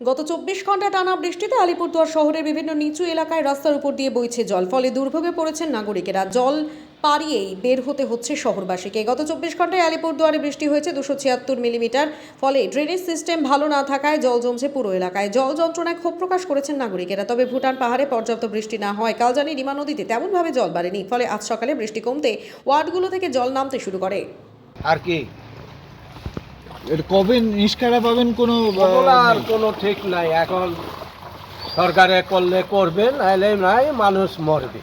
গত চব্বিশ ঘণ্টা টানা বৃষ্টিতে আলিপুরদুয়ার শহরের বিভিন্ন নিচু এলাকায় রাস্তার উপর দিয়ে বইছে জল। ফলে দুর্ভোগে পড়েছেন নাগরিকেরা। জল পাড়িয়েই বের হতে হচ্ছে শহরবাসীকে। গত চব্বিশ ঘন্টায় আলিপুরদুয়ারে বৃষ্টি হয়েছে দুশো ছিয়াত্তর মিলিমিটার। ফলে ড্রেনেজ সিস্টেম ভালো না থাকায় জল জমছে পুরো এলাকায়। জল যন্ত্রণায় ক্ষোভ প্রকাশ করেছেন নাগরিকেরা। তবে ভুটান পাহাড়ে পর্যাপ্ত বৃষ্টি না হয়। কালজানি রিমা নদীতে তেমনভাবে জল বাড়েনি। ফলে আজ সকালে বৃষ্টি কমতে ওয়ার্ডগুলো থেকে জল নামতে শুরু করে। আর কি? এর কবে নিষ্কারা পাবেন কোনো আর কোনো ঠিক নাই। এখন সরকারে করলে করবে নাইলে নাই মানুষ মরবে।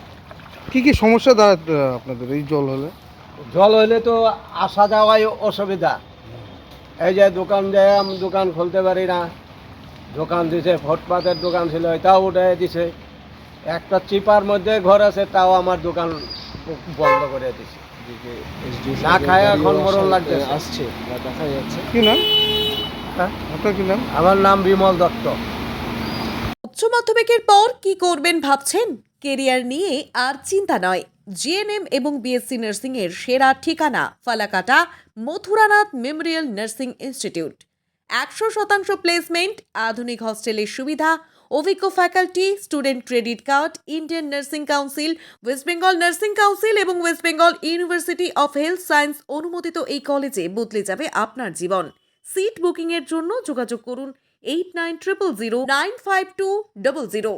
কি কি সমস্যা দাঁড়াতে আপনাদের এই জল হলে? জল হইলে তো আসা যাওয়াই অসুবিধা। এই যে দোকান যায় আমি দোকান খুলতে পারি না। দোকান দিছে ফুটপাতের দোকান ছিল এটাও উঠে দিছে। একটা চিপার মধ্যে ঘর আছে তাও আমার দোকান বন্ধ করে দিছে। না খায় এখন গাড়িও মরণ আসা- লাগতেছে। আসছে বা দেখা যাচ্ছে। কি নাম? হ্যাঁ? আপনার কি নাম? আমার নাম বিমল দত্ত। উচ্চ মাধ্যমিকের পর কি করবেন ভাবছেন? কেরিয়ার নিয়ে আর চিন্তা নয়। জিএনএম এবং বিএসসি নার্সিং এর সেরা ঠিকানা Falakata Mathuranath memorial nursing institute. একশো শতাংশ প্লেসমেন্ট আধুনিক হস্টেলের সুবিধা অভিজ্ঞ faculty student credit card Indian nursing council West Bengal nursing council এবং West Bengal university of health science অনুমোদিত এই কলেজে বদলে যাবে আপনার জীবন। সিট বুকিংয়ের জন্য যোগাযোগ করুন eight nine triple zero nine five two double zero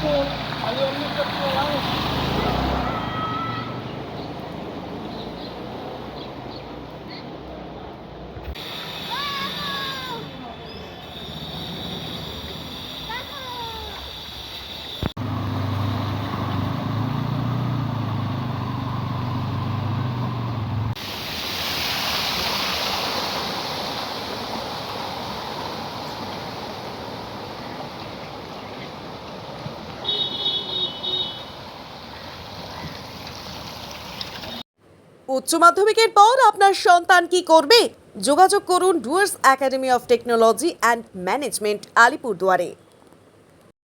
好，还有那个什么。উচ্চ মাধ্যমিকের পর আপনার সন্তান কি করবে? যোগাযোগ করুন Dooars academy of technology and management আলিপুরদুয়ারে।